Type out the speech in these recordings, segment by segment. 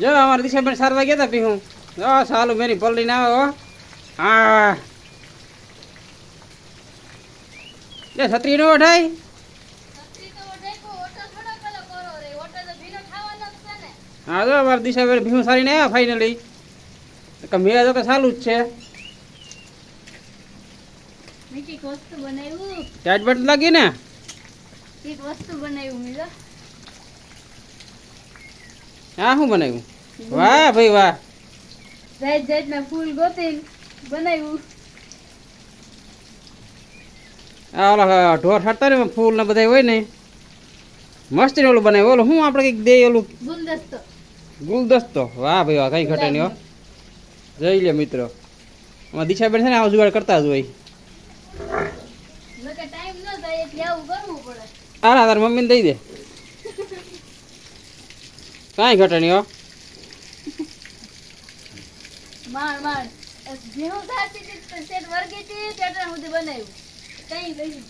જો અમારા દિશાબેન સારવા ગયા હતા પીહું જો સાલું મેરી પલડીને આવે હો. એ છત્રી નો ઓઢાય? હા જો અમારા દિશાબેન સારી ને આવ્યા ફાઇનલી મેં તો કે સારું જ છે. મેં વસ્તુ બનાવ્યું. ચાટ બટ લાગી ને? એક વસ્તુ બનાવ્યું મેં જો. હા શું બનાવ્યું? વાહ ભાઈ વાહ. જાત જાતના ફૂલ ગોતીને બનાવ્યું. આ ઓલા ઢોર હટતા ને ફૂલ ને બધા હોય ને. મસ્ત ને ઓલું બનાવ્યું. ઓલું શું આપણે કંઈક દે ઓલું? ગુલદસ્તો. ગુલદસ્તો. વાહ ભાઈ વાહ કઈ ઘટે નહીં હો. જઈ લે મિત્રો. આમાં દિશાબેન છે ને આ જુગાડ કરતા જ હોય. હા તારી મમ્મીને દઈ દે. કાંઈ ઘટે નહીં હો. માણ માણ જેવું થતી હતી તો શેઠ વર્ગી હતી સુધી બનાવ્યું. કઈ કઈ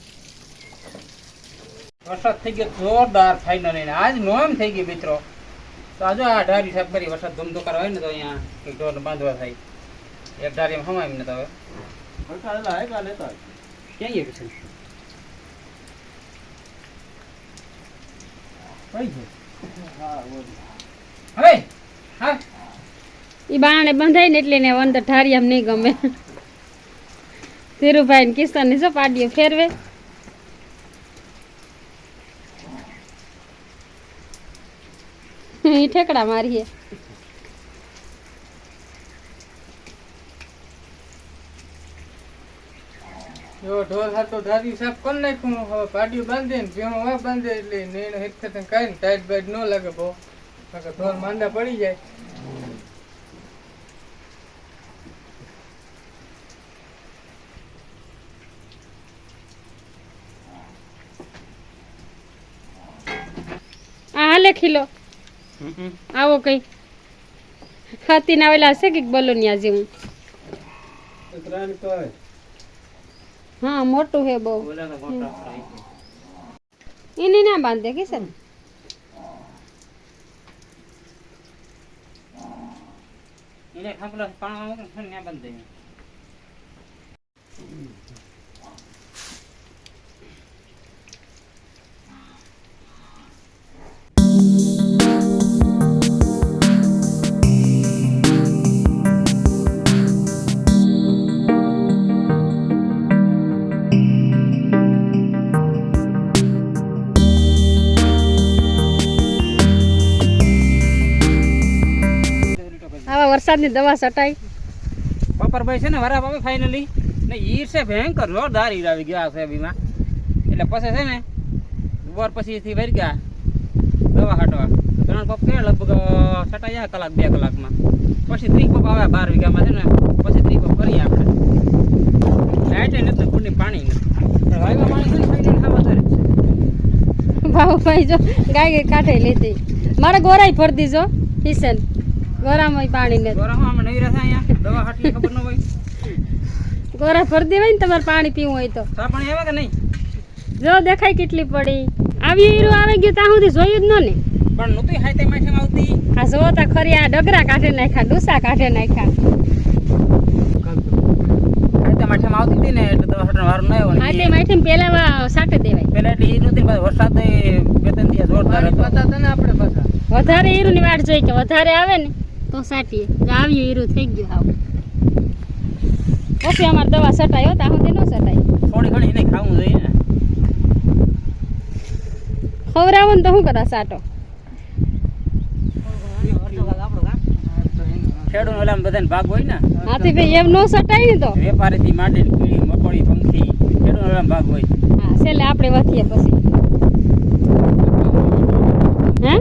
વરસાદ થઈ ગયો જોરદાર ફાઈનલ એને. આજ નોમ થઈ ગઈ મિત્રો. તો આજો આ ઢારી સાહેબ કરી વરસાદ ધૂમધોકાર હોય ને તો અહીંયા એક ઢોર બાંધવા થાય. એક ઢારી એમ હમાય એમને તો હવે. ક્યાં ગયો કિશન હવે હા. ઈ બાણે બંધાઈ ને એટલે ને અંદર ઠારિયામ નહીં ગમે. ધીરુભાઈ ને કિશન ને શું પાડીએ ફેરવે. ઈ ઠેકડા મારીએ. જો ઢોર હાથો ધારી સાફ કરી નાખ્યું હવે પાડ્યું બાંધે ને ભેહું વા બાંધે એટલે નેણ હેઠ કાંઈ ને ટાઈટ બાઈટ ન લાગે બહુ. ઢોર માંદા પડી જાય. આ હાલે ખીલો. આવો કઈ. હાથી ના આવેલા હશે કે બલોનિયા જેવું? હા મોટું હે બહુ. એને ના બાંધે કિશન એને ખાંપલા પાણી બંધ થઈ વરસાદની દવા છટાઈ પપરભાઈ છે ને વરા બાબા ફાઇનલી ને ઈર છે ભયંકર જોરદાર ઈર આવી ગયા છે બીમાં એટલે પછી છે ને વર પછીથી વરી ગયા. દવા હાટવા ત્રણ પપ કે લગભગ છટાઈ ગયા કલાક બે કલાકમાં. પછી ત્રીસ પપ આવ્યા બાર વીઘામાં છે ને પછી ત્રીસ પપ કરીએ આપણે. લાઇટ નથી ને કુંડી પાણી નથી. વાયવા પાણી છે ને ફાઇનલ જ ભાઈ જો ગાય ગાય કાંઠે લીધી. મારે ગોરાઈ ભર દીજો કિશન ગોરામાં પાણી ને ગોરામાં અમે નવી રહ્યા અહીંયા? દવા હાટલી ખબર ન હોય? ગોરા ભર દેવાય ને તમારે પાણી પીવું હોય તો. પાણી આવે કે નહીં? જો દેખાય કેટલી પડી. આવી હીરું આવી ગયું ત્યાં સુધી જોયું જ ન ને પણ નહોતી હાઈ તે માઠેમાં આવતી? આ જો તા ખરી આ ડગરા કાઢે નાખ્યા ડુસા કાઢે નાખ્યા. તે માઠેમાં આવતી હતી ને એટલે દવા હાટનો વારો ન આવ્યો તે માઠી પેલા સાટે દેવાય. પેલા એટલે ઈ નહોતી પાછો વરસાદ એ બે ત્રણ દિવસ જોરદાર હતા. ને આપણે પાછા. વધારે હીરું ની વાટ જોઈ કે વધારે આવે ને. તો સાટીએ આવ્યું હીરું થઈ ગયું હાવ. પછી અમારે દવા સટાયો ત્યાં સુધી ન સટાય. થોડી ઘણી નહીં ખાવું જોઈએ ને. ખવડાવો ને તો શું કરા સાટો? ખેડૂત ઓલા બધાને ભાગ હોય ને. હાથી ભાઈ એમ ન સટાય ને તો. વેપારીથી માંડી કીડી મકોડી પંખી ખેડૂત ઓલા ભાગ હોય. હા છેલ્લે આપણે વધીએ પછી. હે?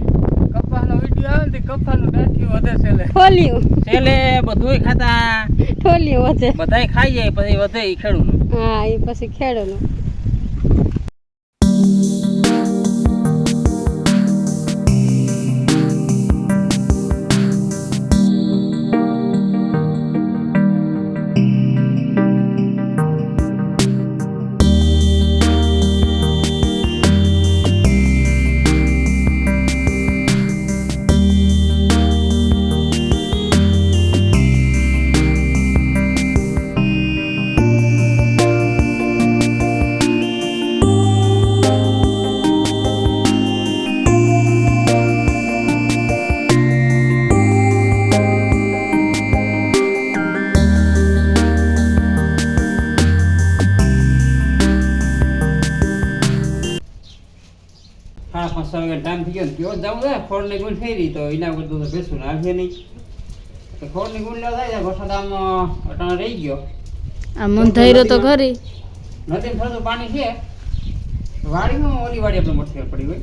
વીડિયો આવે ને તે કપાનું દાંઠિયું વધે છે લે ઠોલિયું. છેલ્લે બધુંય ખાતા ઠોલિયું વધે. બધાય ખાઈ જાય પછી વધે ઈ ખેડૂતનું હા એ પછી ખેડૂનું. સાડા પાંચ વાગે ટાઈમ થઈ ગયો ને કયો જવું છે ખોળની ગુંડ થઈ રહી તો એના કરતું તો બેસું નાખે નહીં. ખોળની ગુણ લેવા થાય વરસાદ આમ અટાણે રહી ગયો. આ મંધાઈરો તો ખરી. નદી થોડું પાણી છે. વાડીમાં ઓલી વાડી આપણે મોટી પડી હોય.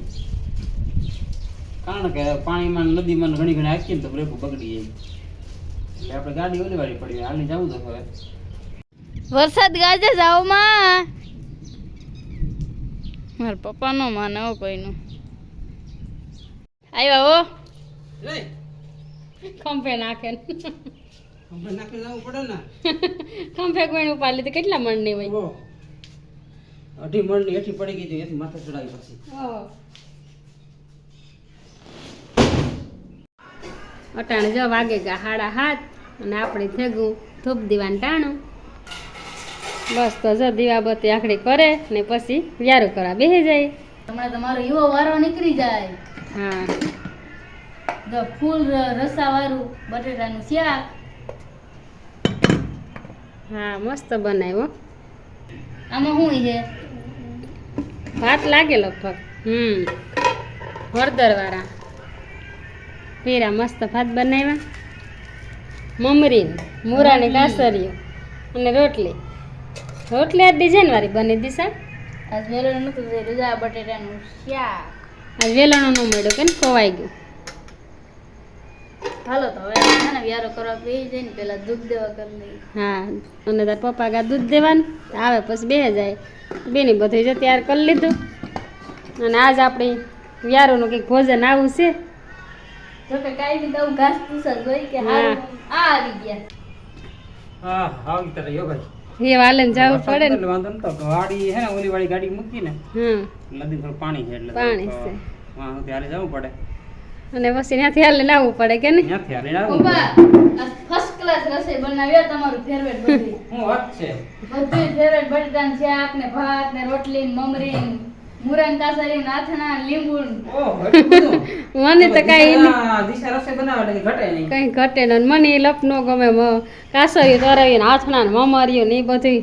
કારણ કે પાણીમાં નદીમાં ઘણી ઘણી આખી ને તો બ્રેકો બગડી જાય. એટલે આપણે ગાડી ઓલી વાડી પડી હાલની જવું તો હવે. વરસાદ ગાજે જાવમાં મારા પપ્પા નો માને હો કોઈનું. આવ્યા હો. ખંભે નાખે. ખંભે કોઈ ઉપાડી લીધી. કેટલા મણની હોય. અઢી મણની હેઠી પડી ગઈ હતી એથી માથે ચડાવી પછી. અટાણે જો વાગે ગા હાડા હાથ અને આપણે થેગું ધૂપ દીવાનું ટાણું. બસ તો જો દીવાબત્તી આખડી કરે ને પછી વ્યારું કરવા બેસી જાય. હમણાં તમારો એવો વારો નીકળી જાય. હા. જો ફૂલ રસા વાળું બટેટાનું શાક. હા મસ્ત બનાવ્યો આમાં શું છે? ભાત લાગે લગભગ. હમ. હળદર વાળા પીરા મસ્ત ભાત બનાવ્યા. મમરી મૂરાની કાસરીઓ અને રોટલી. રોટલી આ ડિઝાઇન વાળી બની દિશા આજ વેલો નતું તે રજા બટેટાનું શાક. આજ વેલણો ન મળ્યો કે ખોવાઈ ગયું. હાલો તો હવે છે ને વ્યારો કરવા બેસી જાય ને પેલા દૂધ દેવા કરી લઈએ. હા અને તાર પપ્પા ગા દૂધ દેવાનું? આવે પછી બે જાય. બેની બધું જો તૈયાર કરી લીધું. અને આજ આપણે વ્યારોનું કંઈક ભોજન આવું છે. જો કે કાંઈ બી દઉં ઘાસ પૂસા જોઈ કે હારું આવી ગયા. હા આવી તરફ યો ભાઈ. એ વાલન જવું પડે ને. વાંધો નતો. ગાડી હે ને ઓલી વાળી ગાડી મૂકી ને હમ. નદી પર પાણી છે એટલે પાણી છે. વાં ત્યારે જવું પડે. અને પછી ત્યાંથી હાલે લાવવું પડે કે નહીં? ત્યાંથી હાલીને લાવવું ફર્સ્ટ ક્લાસ રસોઈ બનાવ્યો તમારું ફેવરેટ બધી. હું વાત છે? બધું ફેવરેટ બટેટાનું છે ને ભાત ને રોટલી ને મમરી ને મુરન કાસરી ને લીંબુ મને તો કાંઈ દિશા- રસોઈ ઘટે નહીં. કંઈ ઘટે ને મને એ લપ નો ગમે. મ- કાસરીયું તરાવી ને હાથણા ને મમરિયું ને એ બધી.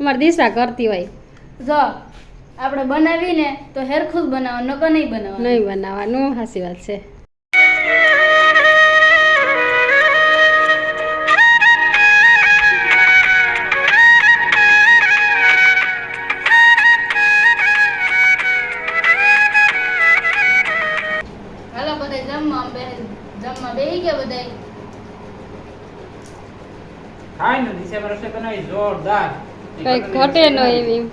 અમારી દિશા કરતી હોય. જો આપણે બનાવીને તો હેરખુદ બનાવવાનું નકર નહીં બનાવવાનું. નહીં બનાવવાનું. સાચી વાત છે. ખાય કે નહીં જોરદાર. કઈ ઘટે ન એવી.